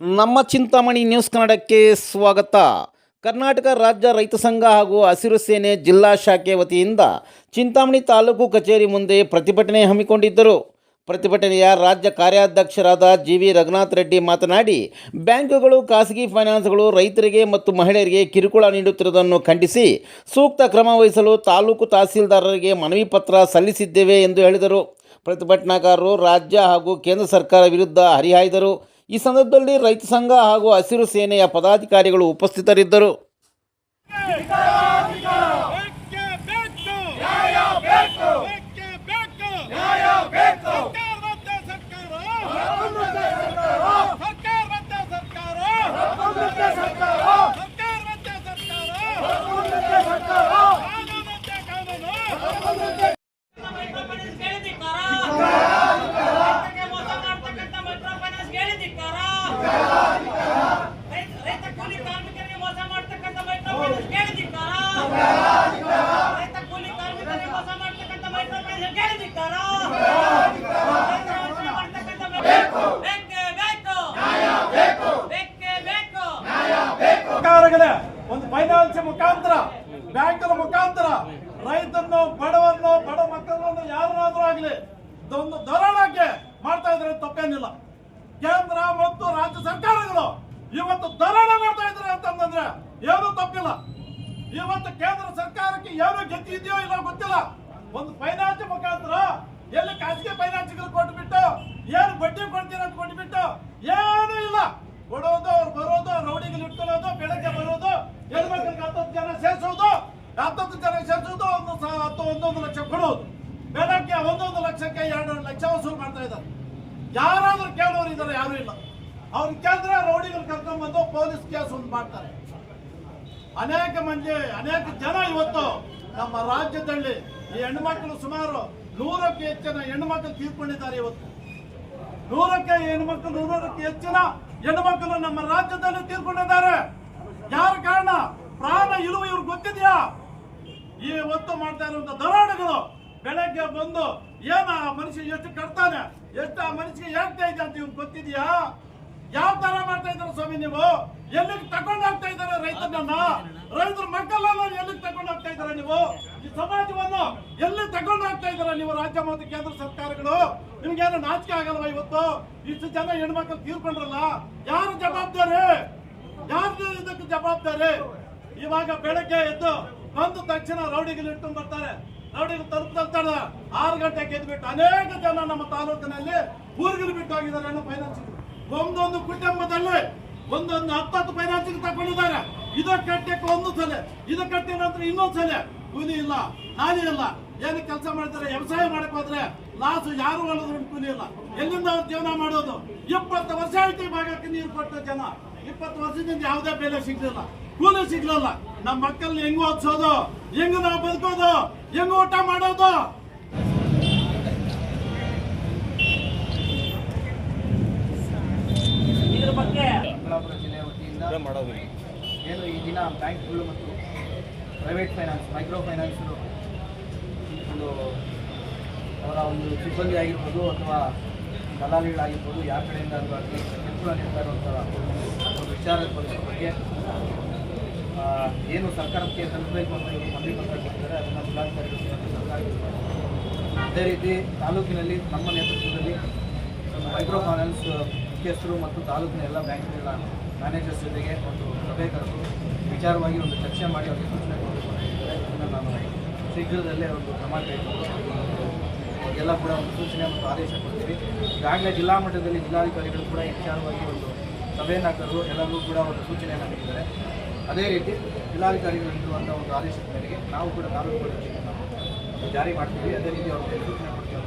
ನಮ್ಮ ಚಿಂತಾಮಣಿ ನ್ಯೂಸ್ ಕನ್ನಡಕ್ಕೆ ಸ್ವಾಗತ. ಕರ್ನಾಟಕ ರಾಜ್ಯ ರೈತ ಸಂಘ ಹಾಗೂ ಹಸಿರು ಸೇನೆ ಜಿಲ್ಲಾ ಶಾಖೆ ವತಿಯಿಂದ ಚಿಂತಾಮಣಿ ತಾಲೂಕು ಕಚೇರಿ ಮುಂದೆ ಪ್ರತಿಭಟನೆ ಹಮ್ಮಿಕೊಂಡಿದ್ದರು. ಪ್ರತಿಭಟನೆಯ ರಾಜ್ಯ ಕಾರ್ಯಾಧ್ಯಕ್ಷರಾದ ಜಿ ವಿ ರಘುನಾಥ್ ರೆಡ್ಡಿ ಮಾತನಾಡಿ, ಬ್ಯಾಂಕುಗಳು, ಖಾಸಗಿ ಫೈನಾನ್ಸ್ಗಳು ರೈತರಿಗೆ ಮತ್ತು ಮಹಿಳೆಯರಿಗೆ ಕಿರುಕುಳ ನೀಡುತ್ತಿರುವುದನ್ನು ಖಂಡಿಸಿ ಸೂಕ್ತ ಕ್ರಮ ವಹಿಸಲು ತಾಲೂಕು ತಹಸೀಲ್ದಾರರಿಗೆ ಮನವಿ ಪತ್ರ ಸಲ್ಲಿಸಿದ್ದೇವೆ ಎಂದು ಹೇಳಿದರು. ಪ್ರತಿಭಟನಾಕಾರರು ರಾಜ್ಯ ಹಾಗೂ ಕೇಂದ್ರ ಸರ್ಕಾರ ವಿರುದ್ಧ ಹರಿಹಾಯ್ದರು. ಈ ಸಂದರ್ಭದಲ್ಲಿ ರೈತ ಸಂಘ ಹಾಗೂ ಹಸಿರು ಸೇನೆಯ ಪದಾಧಿಕಾರಿಗಳು ಉಪಸ್ಥಿತರಿದ್ದರು. ಒಂದು ಫೈನಾನ್ಸ್ ಮುಖಾಂತರ, ಬ್ಯಾಂಕಿನ ಮುಖಾಂತರ ರೈತನ್ನು ಬಡವನ್ನು ಬಡ ಮಕ್ಕಳನ್ನು ಯಾರನ್ನಾದ್ರೂ ಆಗಲಿ ಒಂದು ಧೋರಣಕ್ಕೆ ಮಾಡ್ತಾ ಇದ್ರೆ ತಪ್ಪೇನಿಲ್ಲ. ಕೇಂದ್ರ ಮತ್ತು ರಾಜ್ಯ ಸರ್ಕಾರಗಳು ಇವತ್ತು ಧೋರಣ ಮಾಡ್ತಾ ಇದ್ದಾರೆ ಅಂತಂದ್ರೆ ಏನು ತಪ್ಪಿಲ್ಲ. ಇವತ್ತು ಕೇಂದ್ರ ಸರ್ಕಾರಕ್ಕೆ ಏನು ಗತಿ ಇದೆಯೋ ಇಲ್ಲ ಗೊತ್ತಿಲ್ಲ. ಒಂದು ಫೈನಾನ್ಸ್ ಮುಖಾಂತರ ಎಲ್ಲಿ ಖಾಸಗಿ ಫೈನಾನ್ಸ್ಗಳು ಕೊಟ್ಬಿಟ್ಟು, ಏನು ಬಡ್ಡಿ ಕೊಡ್ತೀರ ಅಂತ ಕೊಟ್ಬಿಟ್ಟು, ಏನು ಇಲ್ಲ. ಕೊಡೋದು, ಅವ್ರು ಬರೋದು, ರೌಡಿಗಳು ಇಟ್ಕೊಳ್ಳೋದು, ಬೆಳಗ್ಗೆ ಬರೋದು, ಹೆಣ್ಮಕ್ಳಿಗೆ ಹತ್ತೊಂದು ಜನ ಸೇರಿಸೋದು ಹತ್ತೊಂದು ಜನ ಸೇರಿಸೋದು, ಒಂದು ಹತ್ತು, ಒಂದೊಂದು ಲಕ್ಷ ಕೊಡೋದು. ಬೆಳಗ್ಗೆ ಒಂದೊಂದು ಲಕ್ಷಕ್ಕೆ ಎರಡು ಲಕ್ಷ ವಸೂಲು ಮಾಡ್ತಾ ಇದ್ದಾರೆ. ಯಾರಾದ್ರೂ ಕೇಳೋರು ಇದ್ದಾರೆ, ಯಾರು ಇಲ್ಲ. ಅವ್ರು ಕೇಳಿದ್ರೆ ರೌಡಿಗಳು ಕರ್ಕೊಂಡ್ಬಂದು ಪೊಲೀಸ್ ಕೇಸ್ ಒಂದು ಮಾಡ್ತಾರೆ. ಅನೇಕ ಮಂದಿ, ಅನೇಕ ಜನ ಇವತ್ತು ನಮ್ಮ ರಾಜ್ಯದಲ್ಲಿ ಈ ಹೆಣ್ಮಕ್ಳು ಸುಮಾರು ನೂರಕ್ಕೆ ಹೆಚ್ಚಿನ ಹೆಣ್ಮಕ್ಳು ತೀರ್ಕೊಂಡಿದ್ದಾರೆ ಇವತ್ತು. ನೂರಕ್ಕೆ ಹೆಣ್ಮಕ್ಳು, ನೂರಕ್ಕೆ ಹೆಚ್ಚಿನ ಹೆಣ್ಮಕ್ಳು ನಮ್ಮ ರಾಜ್ಯದಲ್ಲಿ ತೀರ್ಕೊಂಡಿದ್ದಾರೆ. ಯಾರ ಕಾರಣ? ಪ್ರಾಣ ಇರುವ ಇವ್ರಿಗೆ ಗೊತ್ತಿದೆಯಾ? ಈ ಒತ್ತು ಮಾಡ್ತಾ ಇರುವಂತ ದರೋಡೆಗಳು ಬೆಳಗ್ಗೆ ಬಂದು ಏನ ಆ ಮನುಷ್ಯ ಎಷ್ಟು ಕಟ್ತಾನೆ? ಎಷ್ಟು ಆ ಮನುಷ್ಯ ಹೇಳ್ತಾ ಇದೆ ಅಂತ ಇವ್ರಿಗೆ ಗೊತ್ತಿದೆಯಾ? ಯಾವ ತರ ಮಾಡ್ತಾ ಇದ್ದಾರೆ ಸ್ವಾಮಿ ನೀವು? ಎಲ್ಲಿಗೆ ತಗೊಂಡು ಹೋಗ್ತಾ ಇದ್ದಾರೆ ರೈತನನ್ನ ರೈತರ ಮಕ್ಕಳನ್ನ ಎಲ್ಲಿಗೆ ತಗೊಂಡು ಹೋಗ್ತಾ ಇದ್ದಾರೆ ನೀವು? ಈ ಸಮಾಜವನ್ನು ಎಲ್ಲಿ ತಗೊಂಡು ಹೋಗ್ತಾ ಇದ್ದಾರೆ ನೀವು ರಾಜ್ಯ ಮತ್ತು ಕೇಂದ್ರ ಸರ್ಕಾರಗಳು? ನಿಮ್ಗೇನು ನಾಚಿಕೆ ಆಗಲ್ವಾ ಇವತ್ತು? ಇಷ್ಟು ಜನ ಹೆಣ್ಮಕ್ಳು ತೀರ್ಕೊಂಡ್ರಲ್ಲ? ಯಾರು ಜವಾಬ್ದಾರಿ? ಯಾರು ಇದಕ್ಕೆ ಜವಾಬ್ದಾರಿ? ಇವಾಗ ಬೆಳಗ್ಗೆ ಎದ್ದು ಬಂದ ತಕ್ಷಣ ರೌಡಿಗಳು ಇಟ್ಕೊಂಡು ಬರ್ತಾರೆ. ರೌಡಿಗಳು ತಲುಪ್ತಾರೆ ಆರು ಗಂಟೆಗೆ ಎದ್ಬಿಟ್ಟು ಅನೇಕ ಜನ ನಮ್ಮ ತಾಲೂಕಿನಲ್ಲಿ ಊರುಗಳು ಬಿಟ್ಟು ಹೋಗಿದ್ದಾರೆ ಫೈನಾನ್ಸ್ ಒಂದೊಂದು ಕುಟುಂಬದಲ್ಲಿ ಒಂದೊಂದು ಹತ್ತತ್ತು ಫೈನಾನ್ಸ್ ತಗೊಂಡಿದ್ದಾರೆ ಇದು ಕಟ್ಟಕ್ಕೆ ಒಂದು ಸಲೆ, ಇದು ಕಟ್ಟಿದ ನಂತರ ಇನ್ನೊಂದು ಸಲ. ಕೂಲಿ ಇಲ್ಲ ನಾಲಿ ಇಲ್ಲ. ಏನು ಕೆಲಸ ಮಾಡ್ತಾರೆ, ವ್ಯವಸಾಯ ಮಾಡಕ್ ಹೋದ್ರೆ ಲಾಸು ಯಾರು ಒಳದ್ರು ಕೂಲಿ ಇಲ್ಲ. ಎಲ್ಲಿಂದ ಅವ್ರು ಜೀವನ ಮಾಡೋದು? ಇಪ್ಪತ್ತು ವರ್ಷ ಆಯ್ತು ಈ ಭಾಗಕ್ಕೆ ನೀರು ಕೊಟ್ಟ ಜನ. ಇಪ್ಪತ್ತು ವರ್ಷದಿಂದ ಯಾವುದೇ ಬೆಲೆ ಸಿಗ್ಲಿಲ್ಲ. ಕೂಲಿ ಸಿಗ್ಲಿಲ್ಲ. ನಮ್ಮ ಮಕ್ಕಳನ್ನ ಹೆಂಗ್ ಓದಿಸೋದು? ಹೆಂಗ್ ನಾವು ಬದುಕೋದು? ಹೆಂಗ್ ಊಟ ಮಾಡೋದು? ಚಿಕ್ಕಬಳ್ಳಾಪುರ ಜಿಲ್ಲೆಯ ವತಿಯಿಂದ ಏನು ಈ ದಿನ ಬ್ಯಾಂಕ್ಗಳು ಮತ್ತು ಪ್ರೈವೇಟ್ ಫೈನಾನ್ಸ್ ಮೈಕ್ರೋ ಫೈನಾನ್ಸ್ ಒಂದು ಅವರ ಒಂದು ಸಿಬ್ಬಂದಿ ಆಗಿರ್ಬೋದು ಅಥವಾ ದಲಾಲಿಗಳಾಗಿರ್ಬೋದು ಯಾರ ಕಡೆಯಿಂದ ಕಿರುಕುಳ ನೀಡ್ತಾ ಇರುವಂಥ ಒಂದು ವಿಚಾರದ ಬಗ್ಗೆ ಏನು ಸರ್ಕಾರಕ್ಕೆ ತಲುಪಬೇಕು ಅಂತ ಇವರು ಮನವಿ ಪತ್ರ ಕೊಟ್ಟಿದ್ದಾರೆ ಅದನ್ನು ಜಿಲ್ಲಾಧಿಕಾರಿಗಳು ಸರ್ಕಾರ ಅದೇ ರೀತಿ ತಾಲೂಕಿನಲ್ಲಿ ನಮ್ಮ ನೇತೃತ್ವದಲ್ಲಿ ಮೈಕ್ರೋ ಫೈನಾನ್ಸ್ ಮುಖ್ಯಸ್ಥರು ಮತ್ತು ತಾಲೂಕಿನ ಎಲ್ಲ ಬ್ಯಾಂಕ್ಗಳ ಮ್ಯಾನೇಜರ್ಸ್ ಜೊತೆಗೆ ಒಂದು ಸಭೆ ಕರೆದು ವಿಚಾರವಾಗಿ ಒಂದು ಚರ್ಚೆ ಮಾಡಿ ಅವರಿಗೆ ಸೂಚನೆ ಕೊಡಬೇಕು ನಾನು ಶೀಘ್ರದಲ್ಲೇ ಒಂದು ಕ್ರಮ ಕೈಗೊಂಡು ಎಲ್ಲ ಕೂಡ ಒಂದು ಸೂಚನೆ ಮತ್ತು ಆದೇಶ ಕೊಡ್ತೀವಿ. ಈಗಾಗಲೇ ಜಿಲ್ಲಾ ಮಟ್ಟದಲ್ಲಿ ಜಿಲ್ಲಾಧಿಕಾರಿಗಳು ಕೂಡ ವಿಚಾರವಾಗಿ ಒಂದು ಸಭೆಯನ್ನು ಕರೆದು ಎಲ್ಲರಿಗೂ ಕೂಡ ಒಂದು ಸೂಚನೆಯನ್ನು ನೀಡಿದ್ದಾರೆ. ಅದೇ ರೀತಿ ಜಿಲ್ಲಾಧಿಕಾರಿಗಳು ನೀಡುವಂಥ ಒಂದು ಆದೇಶದ ಮೇರೆಗೆ ನಾವು ಕೂಡ ತಾಲೂಕು ಜಾರಿ ಮಾಡ್ತೀವಿ. ಅದೇ ರೀತಿ ಅವರು ಸೂಚನೆ ಕೊಡ್ತೀವಿ.